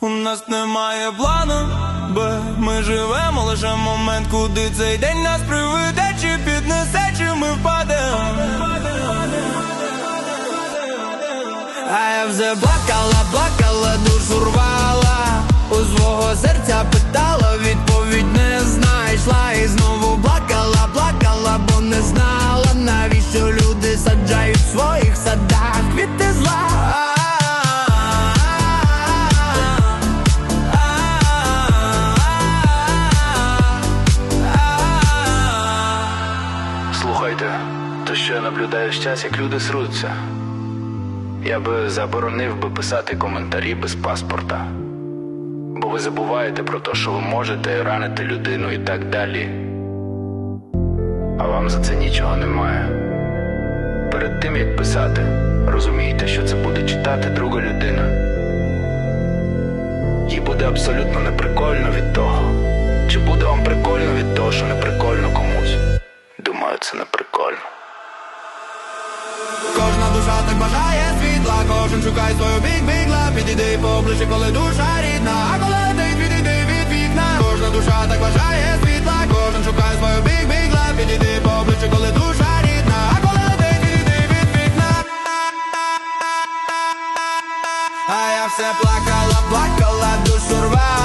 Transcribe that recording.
У нас немає плану, Б ми живемо лише момент, куди цей день нас приведе, чи піднесе, чи ми впадемо. А я вже плакала, плакала, душу рвала, у свого серця то що я наблюдаю час, як люди сруться. Я би заборонив би писати коментарі без паспорта. Бо ви забуваєте про те, що ви можете ранити людину і так далі. А вам за це нічого немає. Перед тим як писати, розумійте, що це буде читати друга людина. Їй буде абсолютно неприкольно від того. Чи буде вам прикольно від того, що не прикольно комусь? Думаю, це не прикольно. Кожна душа так бажає світла, кожен шукає свою бік бігла, підійди поближче, коли душа рідна, а коли летить, відійди від вікна. Кожна душа так бажає світла, кожен шукає свою бік бігла, підійди поближче, коли душа рідна, а коли летить, відійди від вікна. А я все плакала, плакала, душу рвала,